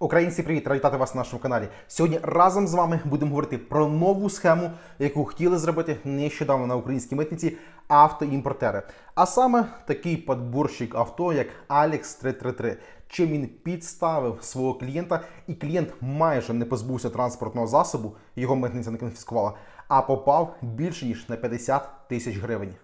Українці, привіт! Радий вітати вас на нашому каналі. Сьогодні разом з вами будемо говорити про нову схему, яку хотіли зробити нещодавно на українській митниці автоімпортери. А саме такий подборщик авто, як Alex 333. Чим він підставив свого клієнта, і клієнт майже не позбувся транспортного засобу, його митниця не конфіскувала, а попав більше ніж на 50 тисяч гривень.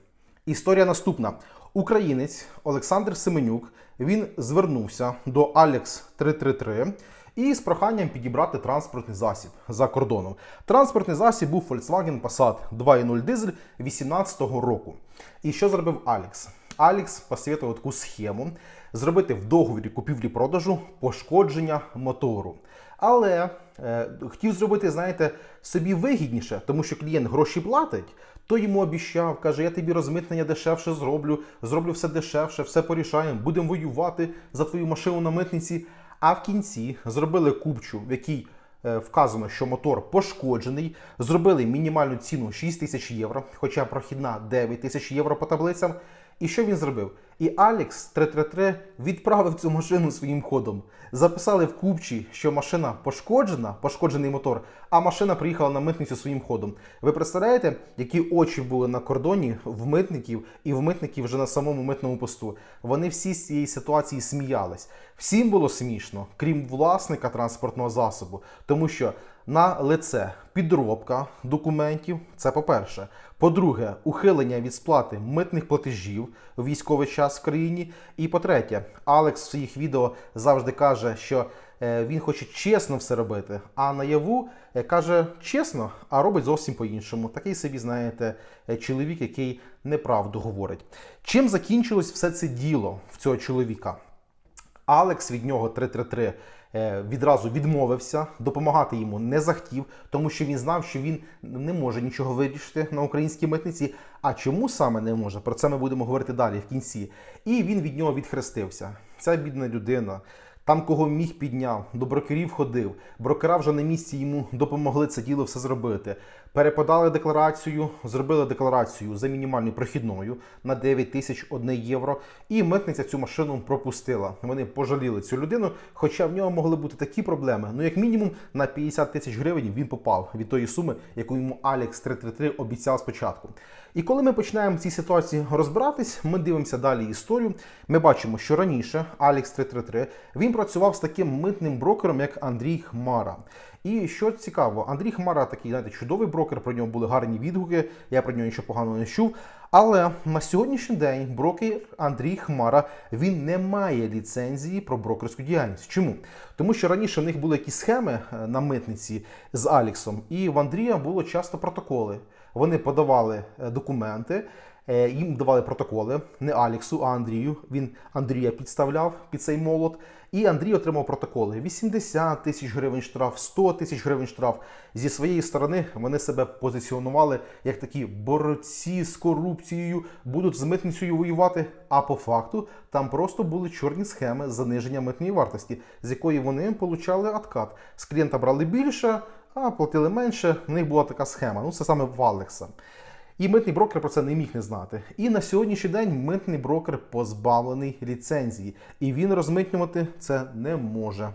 Історія наступна. Українець Олександр Семенюк він звернувся до Alex 333 і з проханням підібрати транспортний засіб за кордоном. Транспортний засіб був Volkswagen Passat 2.0 дизель 2018 року. І що зробив Alex? Alex посвятив таку схему зробити в договорі купівлі-продажу пошкодження мотору. Але е, хотів зробити, знаєте, собі вигідніше, тому що клієнт гроші платить, то йому обіщав, каже, я тобі розмитнення дешевше зроблю, зроблю все дешевше, все порішаємо, будемо воювати за твою машину на митниці. А в кінці зробили купчу, в якій е, вказано, що мотор пошкоджений, зробили мінімальну ціну 6 тисяч євро, хоча прохідна 9 тисяч євро по таблицям. І що він зробив? І Алекс 333 відправив цю машину своїм ходом. Записали в купчі, що машина пошкоджена, пошкоджений мотор, а машина приїхала на митницю своїм ходом. Ви представляєте, які очі були на кордоні в митників і в митників вже на самому митному посту? Вони всі з цієї ситуації сміялись. Всім було смішно, крім власника транспортного засобу, тому що на лице підробка документів. Це по-перше. По-друге, ухилення від сплати митних платежів у військовий час в країні. І по-третє, Алекс в своїх відео завжди каже, що е, він хоче чесно все робити, а наяву е, каже чесно, а робить зовсім по-іншому. Такий собі, знаєте, е, чоловік, який неправду говорить. Чим закінчилось все це діло в цього чоловіка? Алекс від нього 333 е, відразу відмовився, допомагати йому не захотів, тому що він знав, що він не може нічого вирішити на українській митниці. А чому саме не може? Про це ми будемо говорити далі в кінці. І він від нього відхрестився. Ця бідна людина. Там, кого міг підняв, до брокерів ходив. Брокера вже на місці йому допомогли це діло все зробити. Переподали декларацію, зробили декларацію за мінімальною прохідною на 9 тисяч 1 євро. І митниця цю машину пропустила. Вони пожаліли цю людину, хоча в нього могли бути такі проблеми. Ну, як мінімум, на 50 тисяч гривень він попав від тої суми, яку йому Алекс 333 обіцяв спочатку. І коли ми починаємо в цій ситуації розбиратись, ми дивимося далі історію. Ми бачимо, що раніше Алекс 333 він працював з таким митним брокером, як Андрій Хмара. І що цікаво, Андрій Хмара такий, знаєте, чудовий брокер, про нього були гарні відгуки, я про нього нічого поганого не чув. Але на сьогоднішній день брокер Андрій Хмара він не має ліцензії про брокерську діяльність. Чому? Тому що раніше в них були якісь схеми е, на митниці з Аліксом, і в Андрія було часто протоколи. Вони подавали е, документи, е, їм давали протоколи не Аліксу, а Андрію. Він Андрія підставляв під цей молот. І Андрій отримав протоколи: 80 тисяч гривень штраф, 100 тисяч гривень штраф. Зі своєї сторони вони себе позиціонували як такі борці з корупцією, будуть з митницею воювати. А по факту там просто були чорні схеми заниження митної вартості, з якої вони получали откат. З клієнта брали більше, а платили менше. В них була така схема. Ну це саме в Алекса. І митний брокер про це не міг не знати. І на сьогоднішній день митний брокер позбавлений ліцензії, і він розмитнювати це не може.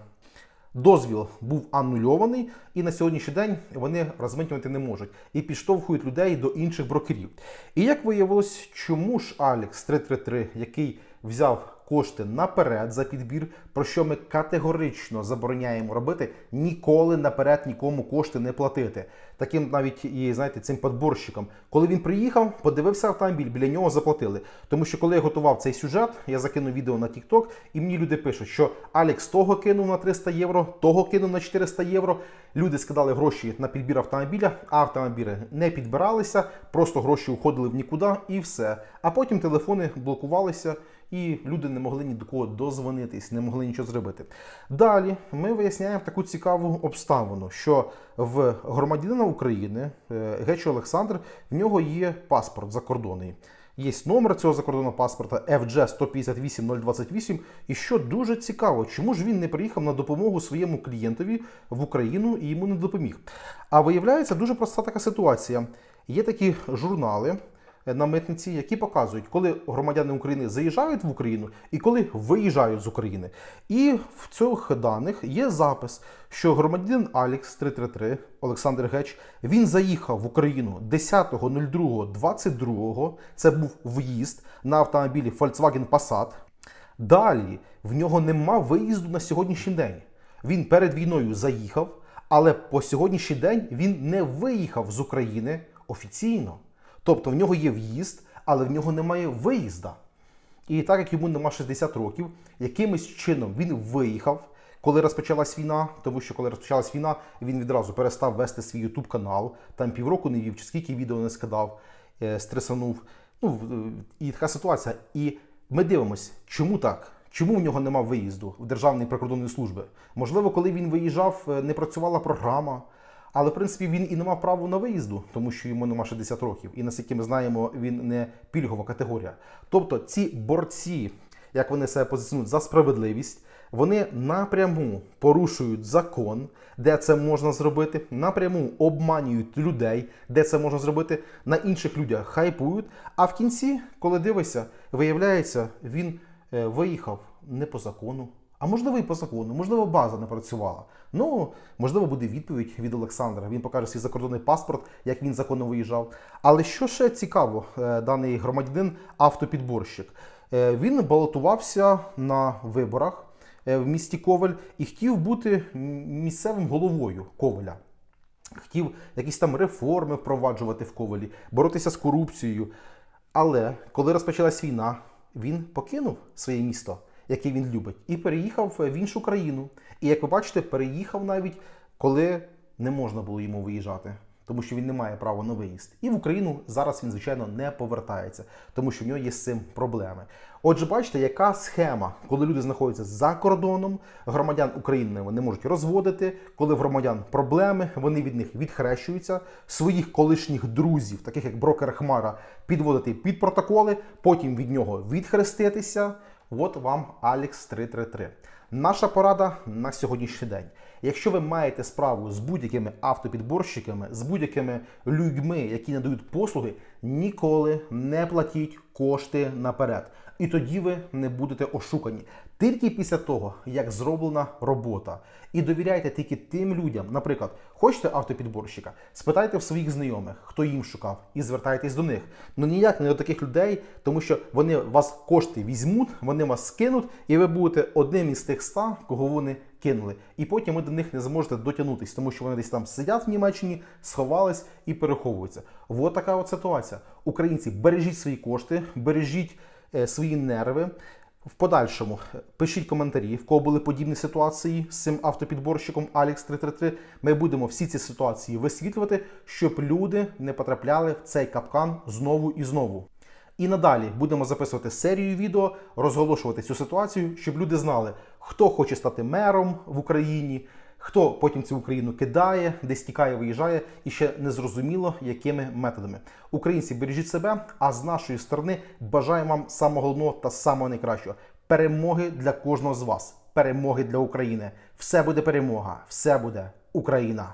Дозвіл був анульований, і на сьогоднішній день вони розмитнювати не можуть і підштовхують людей до інших брокерів. І як виявилось, чому ж Алекс 333, який взяв кошти наперед за підбір, про що ми категорично забороняємо робити, ніколи наперед нікому кошти не платити. Таким навіть і знаєте, цим подборщиком. Коли він приїхав, подивився автомобіль, біля нього заплатили. Тому що коли я готував цей сюжет, я закинув відео на TikTok, і мені люди пишуть, що Алекс того кинув на 300 євро, того кинув на 400 євро. Люди скидали гроші на підбір автомобіля, а автомобілі не підбиралися, просто гроші уходили в нікуди і все. А потім телефони блокувалися. І люди не могли ні до кого дозвонитись, не могли нічого зробити. Далі ми виясняємо таку цікаву обставину, що в громадянина України е, Гечо Олександр в нього є паспорт закордонний. Є номер цього закордонного паспорта FG 158028. І що дуже цікаво, чому ж він не приїхав на допомогу своєму клієнтові в Україну і йому не допоміг. А виявляється дуже проста така ситуація. Є такі журнали. Е, на митниці, які показують, коли громадяни України заїжджають в Україну і коли виїжджають з України. І в цих даних є запис, що громадянин Алікс 333 Олександр Геч він заїхав в Україну 10.02.22. Це був в'їзд на автомобілі Volkswagen Passat. Далі в нього нема виїзду на сьогоднішній день. Він перед війною заїхав, але по сьогоднішній день він не виїхав з України офіційно. Тобто в нього є в'їзд, але в нього немає виїзда. І так як йому нема 60 років, якимось чином він виїхав, коли розпочалась війна, тому що коли розпочалась війна, він відразу перестав вести свій YouTube канал, там півроку не вів, чи скільки відео не скидав, е, стресанув. Ну, і така ситуація. І ми дивимося, чому так? Чому в нього нема виїзду в Державної прикордонної служби? Можливо, коли він виїжджав, е, не працювала програма. Але в принципі він і не мав права на виїзду, тому що йому нема 60 років. І наскільки ми знаємо, він не пільгова категорія. Тобто ці борці, як вони себе позиціонують за справедливість, вони напряму порушують закон, де це можна зробити, напряму обманюють людей, де це можна зробити, на інших людях хайпують. А в кінці, коли дивишся, виявляється, він е, виїхав не по закону. А можливо і по закону, можливо, база не працювала. Ну, можливо, буде відповідь від Олександра. Він покаже свій закордонний паспорт, як він законно виїжджав. Але що ще цікаво, е, даний громадянин автопідборщик. Е, Він балотувався на виборах е, в місті Ковель і хотів бути місцевим головою Ковеля. Хотів якісь там реформи впроваджувати в Ковелі, боротися з корупцією. Але коли розпочалась війна, він покинув своє місто, яке він любить, і переїхав в іншу країну. І як ви бачите, переїхав навіть коли не можна було йому виїжджати, тому що він не має права на виїзд. І в Україну зараз він, звичайно, не повертається, тому що в нього є з цим проблеми. Отже, бачите, яка схема, коли люди знаходяться за кордоном, громадян України вони можуть розводити, коли в громадян проблеми, вони від них відхрещуються, своїх колишніх друзів, таких як брокер Хмара, підводити під протоколи, потім від нього відхреститися. От вам Алекс 333. Наша порада на сьогоднішній день. Якщо ви маєте справу з будь-якими автопідборщиками, з будь-якими людьми, які надають послуги, ніколи не платіть кошти наперед. І тоді ви не будете ошукані. Тільки після того, як зроблена робота. І довіряйте тільки тим людям. Наприклад, хочете автопідборщика, спитайте в своїх знайомих, хто їм шукав, і звертайтесь до них. Ну ніяк не до таких людей, тому що вони вас кошти візьмуть, вони вас скинуть, і ви будете одним із тих ста, кого вони кинули. І потім ви до них не зможете дотягнутися, тому що вони десь там сидять в Німеччині, сховались і переховуються. От така от ситуація. Українці, бережіть свої кошти, бережіть е, свої нерви. В подальшому е, пишіть коментарі, в кого були подібні ситуації з цим автопідборщиком Alex 333. Ми будемо всі ці ситуації висвітлювати, щоб люди не потрапляли в цей капкан знову і знову. І надалі будемо записувати серію відео, розголошувати цю ситуацію, щоб люди знали, хто хоче стати мером в Україні, хто потім цю Україну кидає, десь тікає, виїжджає, і ще не зрозуміло, якими методами. Українці, бережіть себе, а з нашої сторони бажаємо вам самого головного та самого найкращого перемоги для кожного з вас, перемоги для України. Все буде перемога, все буде Україна.